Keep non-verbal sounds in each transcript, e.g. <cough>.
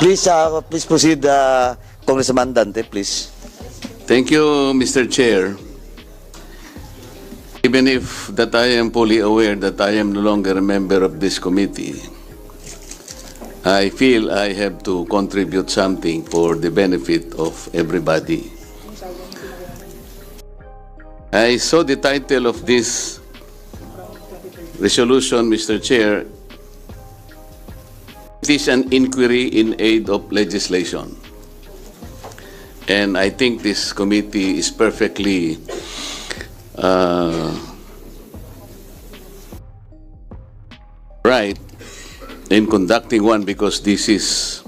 Please, uh, please proceed, uh, Congressman Dante, please. Thank you, Mr. Chair. Even if that I am fully aware that I am no longer a member of this committee, I feel I have to contribute something for the benefit of everybody. I saw the title of this resolution, Mr. Chair. It is an inquiry in aid of legislation. And I think this committee is perfectly uh, right in conducting one because this is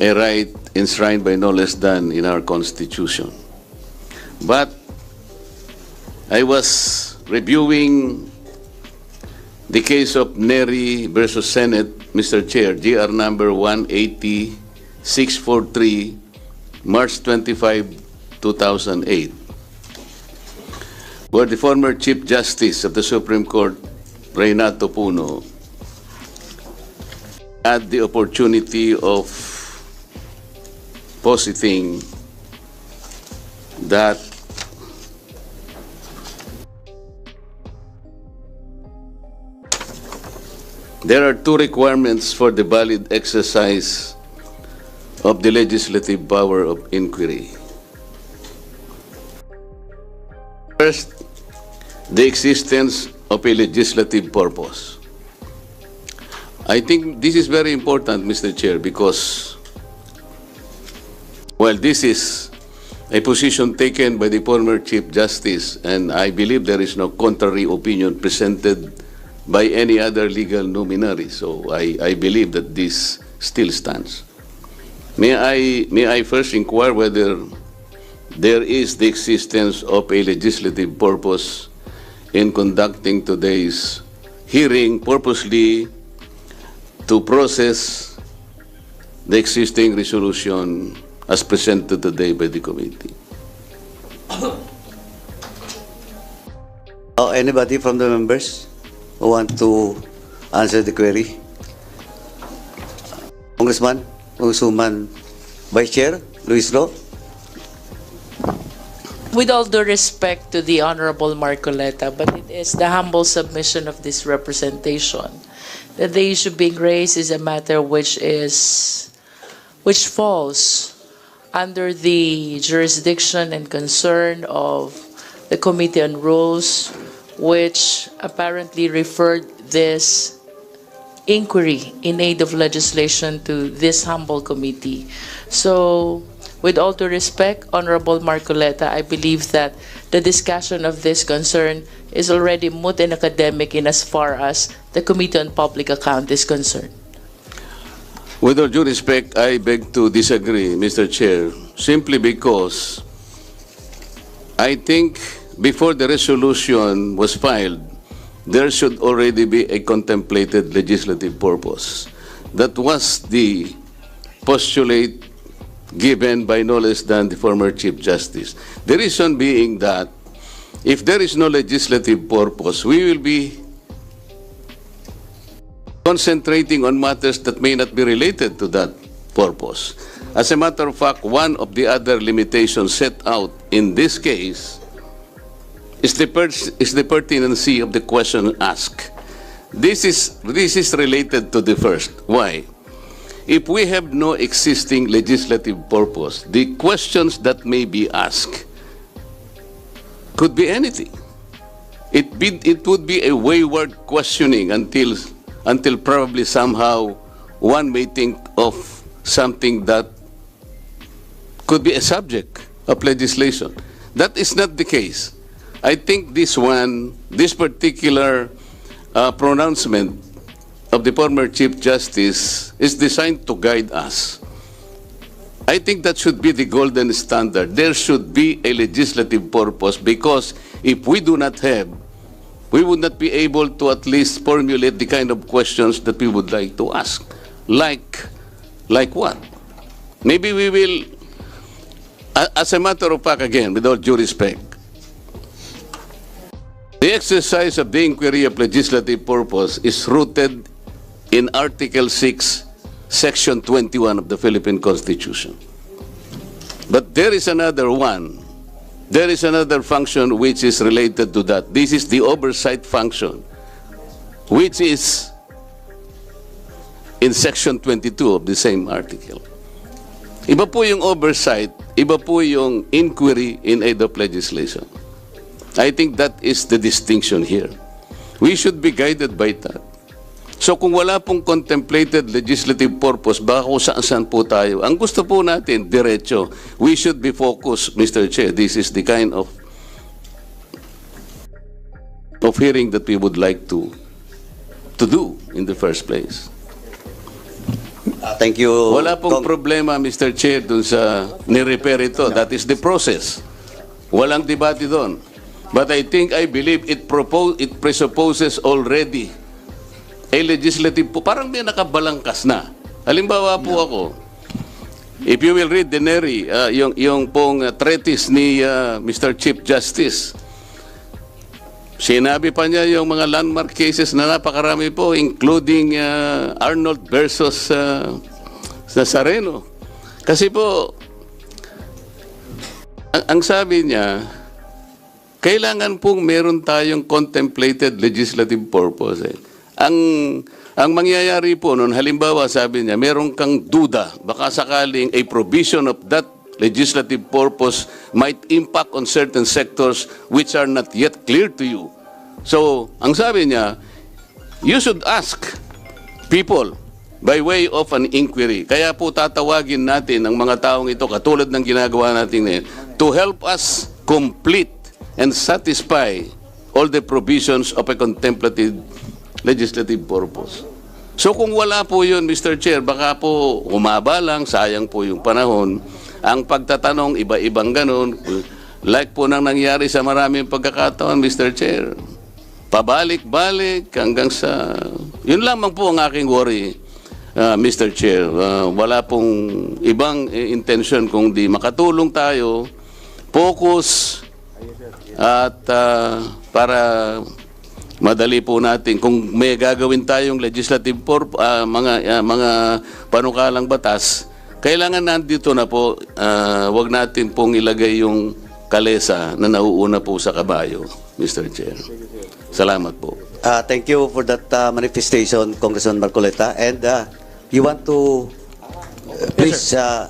a right enshrined by no less than in our Constitution. But I was reviewing the case of Neri versus Senate, Mr. Chair, GR number 180643, March 25, 2008, where the former Chief Justice of the Supreme Court, Reynato Puno, had the opportunity of positing that There are two requirements for the valid exercise of the legislative power of inquiry. First, the existence of a legislative purpose. I think this is very important, Mr. Chair, because well, this is a position taken by the former Chief Justice, and I believe there is no contrary opinion presented by any other legal luminary. So I, I believe that this still stands. May I, may I first inquire whether there is the existence of a legislative purpose in conducting today's hearing purposely to process the existing resolution as presented today by the committee. <coughs> Oh, anybody from the members who want to answer the query? Congressman, Congresswoman, Vice Chair, Luis Ro? With all due respect to the Honorable Marcoleta, but it is the humble submission of this representation that the issue being raised is a matter which is, which falls under the jurisdiction and concern of the Committee on Rules, which apparently referred this inquiry in aid of legislation to this humble committee. So, with all due respect, Honorable Marcoleta, I believe that the discussion of this concern is already moot and academic in as far as the Committee on Public Account is concerned. With all due respect, I beg to disagree, Mr. Chair, simply because I think before the resolution was filed, there should already be a contemplated legislative purpose. That was the postulate given by no less than the former Chief Justice. The reason being that if there is no legislative purpose, we will be concentrating on matters that may not be related to that purpose. As a matter of fact, one of the other limitations set out in this case is the, is the pertinency of the question asked. This is, this is related to the first. Why? If we have no existing legislative purpose, the questions that may be asked could be anything. It, be, it would be a wayward questioning until, until probably somehow one may think of something that could be a subject of legislation. That is not the case. I think this one, this particular uh, pronouncement of the former Chief Justice is designed to guide us. I think that should be the golden standard. There should be a legislative purpose because if we do not have, we would not be able to at least formulate the kind of questions that we would like to ask. Like, like what? Maybe we will, as a matter of fact, again, with all due respect, the exercise of the inquiry of legislative purpose is rooted in Article 6, Section 21 of the Philippine Constitution. But there is another one. There is another function which is related to that. This is the oversight function, which is in Section 22 of the same article. Iba po yung oversight, iba po yung inquiry in aid of legislation. I think that is the distinction here. We should be guided by that. So kung wala pong contemplated legislative purpose, baka kung saan-saan po tayo. Ang gusto po natin, diretso. We should be focused, Mr. Chair. This is the kind of of hearing that we would like to to do in the first place. Uh, thank you. Wala pong Cong- problema, Mr. Chair, dun sa ni-repair ito. That is the process. Walang debate doon. But I think, I believe it propose, it presupposes already a legislative po. Parang may nakabalangkas na. Halimbawa po ako, if you will read the Neri, uh, yung, yung pong uh, treatise ni uh, Mr. Chief Justice, Sinabi pa niya yung mga landmark cases na napakarami po, including uh, Arnold versus uh, Nazareno. Kasi po, ang, ang sabi niya, kailangan pong meron tayong contemplated legislative purpose. Eh. Ang, ang mangyayari po noon, halimbawa sabi niya, meron kang duda, baka sakaling a provision of that legislative purpose might impact on certain sectors which are not yet clear to you. So, ang sabi niya, you should ask people by way of an inquiry. Kaya po tatawagin natin ang mga taong ito, katulad ng ginagawa natin ngayon, to help us complete and satisfy all the provisions of a contemplative legislative purpose. So kung wala po yun, Mr. Chair, baka po umaba lang, sayang po yung panahon. Ang pagtatanong, iba-ibang ganun, like po nang nangyari sa maraming pagkakataon, Mr. Chair. Pabalik-balik hanggang sa... Yun lamang po ang aking worry, uh, Mr. Chair. Uh, wala pong ibang eh, intention kung di makatulong tayo, focus, at uh, para madali po natin kung may gagawin tayong legislative por ah, mga ah, mga panukalang batas kailangan nandito na po ah, wag natin pong ilagay yung kalesa na nauuna po sa kabayo Mr. Chair salamat po Uh, thank you for that uh, manifestation, Congressman Marcoleta. And uh, you want to, uh, please, uh,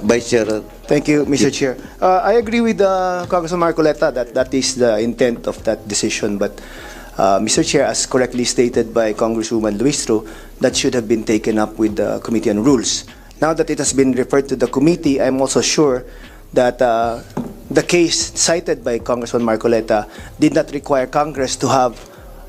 Vice Chair, Thank you, Mr. Chair. Uh, I agree with uh, Congressman Marcoleta that that is the intent of that decision, but uh, Mr. Chair, as correctly stated by Congresswoman Luistro, that should have been taken up with the Committee on Rules. Now that it has been referred to the committee, I'm also sure that uh, the case cited by Congressman Marcoleta did not require Congress to have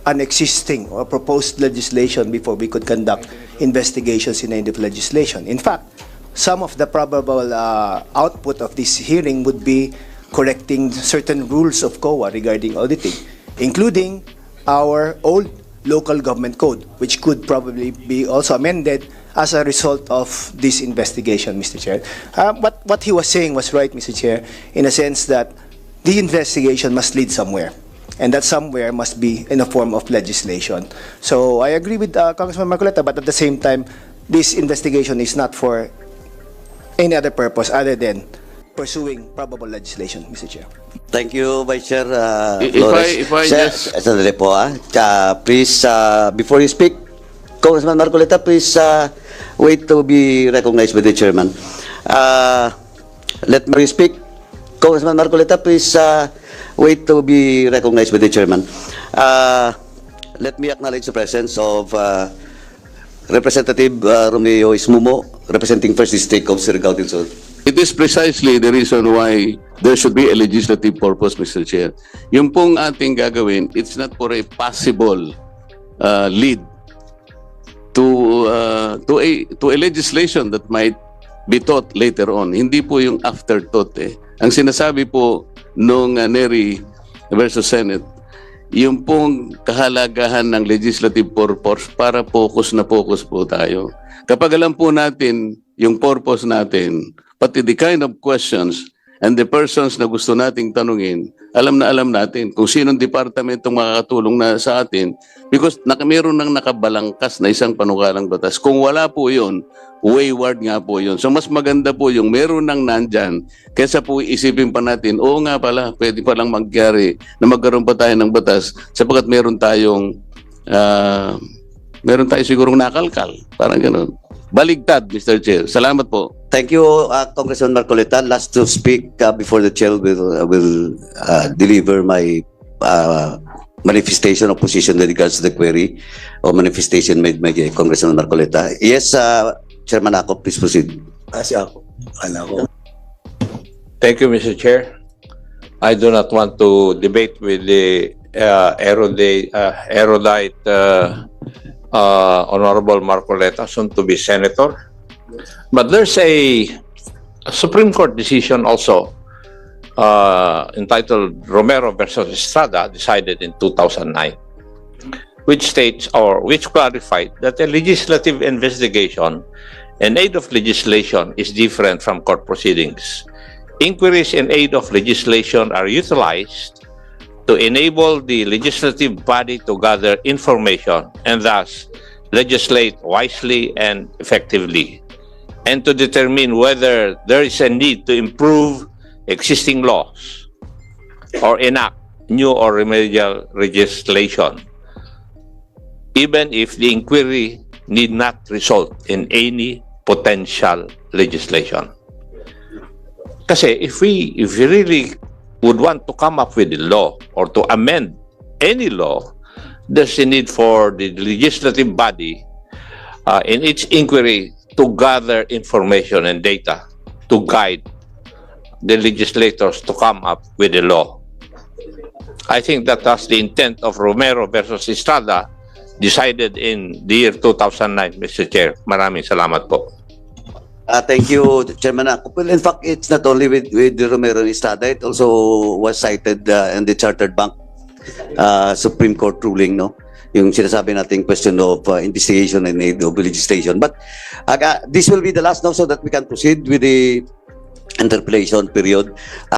an existing or proposed legislation before we could conduct investigations in of legislation. In fact, some of the probable uh, output of this hearing would be correcting certain rules of COA regarding auditing, including our old local government code, which could probably be also amended as a result of this investigation, Mr. Chair. Uh, what, what he was saying was right, Mr. Chair, in a sense that the investigation must lead somewhere. And that somewhere must be in a form of legislation. So I agree with uh, Congressman Marcoleta, but at the same time, this investigation is not for any other purpose other than pursuing probable legislation, Mr. Chair. Thank you, Vice Chair uh, If Flores. I- if I Sir, just- Sandali po, ah. Uh, please, uh, before you speak, Congressman Marcoleta, please uh, wait to be recognized by the chairman. Uh, let me speak. Congressman Marcoleta, please uh, wait to be recognized by the chairman. Uh, let me acknowledge the presence of uh, Representative uh, Romeo Ismumo, representing First District of Surigao del Sur. It is precisely the reason why there should be a legislative purpose, Mr. Chair. Yung pong ating gagawin, it's not for a possible uh, lead to uh, to a to a legislation that might be taught later on. Hindi po yung afterthought eh. Ang sinasabi po nung uh, Neri versus Senate, yung pong kahalagahan ng legislative purpose para focus na focus po tayo. Kapag alam po natin yung purpose natin, pati the kind of questions And the persons na gusto nating tanungin, alam na alam natin kung sinong departamentong makakatulong na sa atin because naka, meron nang nakabalangkas na isang panukalang batas. Kung wala po yun, wayward nga po yun. So mas maganda po yung meron nang nandyan kaysa po isipin pa natin, oo nga pala, pwede palang magyari na magkaroon pa tayo ng batas sapagkat meron tayong ah, meron tayo sigurong nakalkal. Parang ganun. Baligtad, Mr. Chair. Salamat po. Thank you, uh, Congressman Marcoleta. Last to speak uh, before the chair will uh, will uh, deliver my uh, manifestation of position with regards to the query or manifestation made by Congressman Marcoleta. Yes, uh, Chairman Ako, please proceed. Kasi ako, ano ko. Thank you, Mr. Chair. I do not want to debate with the uh, erudite, uh, erudite uh, uh, Honorable Marcoleta, soon to be senator. But there's a Supreme Court decision also uh, entitled Romero versus Estrada, decided in 2009, which states or which clarified that a legislative investigation and aid of legislation is different from court proceedings. Inquiries in aid of legislation are utilized to enable the legislative body to gather information and thus legislate wisely and effectively, and to determine whether there is a need to improve existing laws or enact new or remedial legislation, even if the inquiry need not result in any potential legislation. Kasi if we if we really would want to come up with a law or to amend any law, there's a need for the legislative body uh, in its inquiry to gather information and data to guide the legislators to come up with a law. I think that was the intent of Romero versus Estrada decided in the year 2009, Mr. Chair. Maraming salamat po. Uh, thank you, Chairman Ako. Well, in fact, it's not only with, with Romero Estrada, it also was cited uh, in the Chartered Bank uh, Supreme Court ruling, no? Yung sinasabi nating question of uh, investigation and aid of legislation. But uh, this will be the last now so that we can proceed with the interpellation period.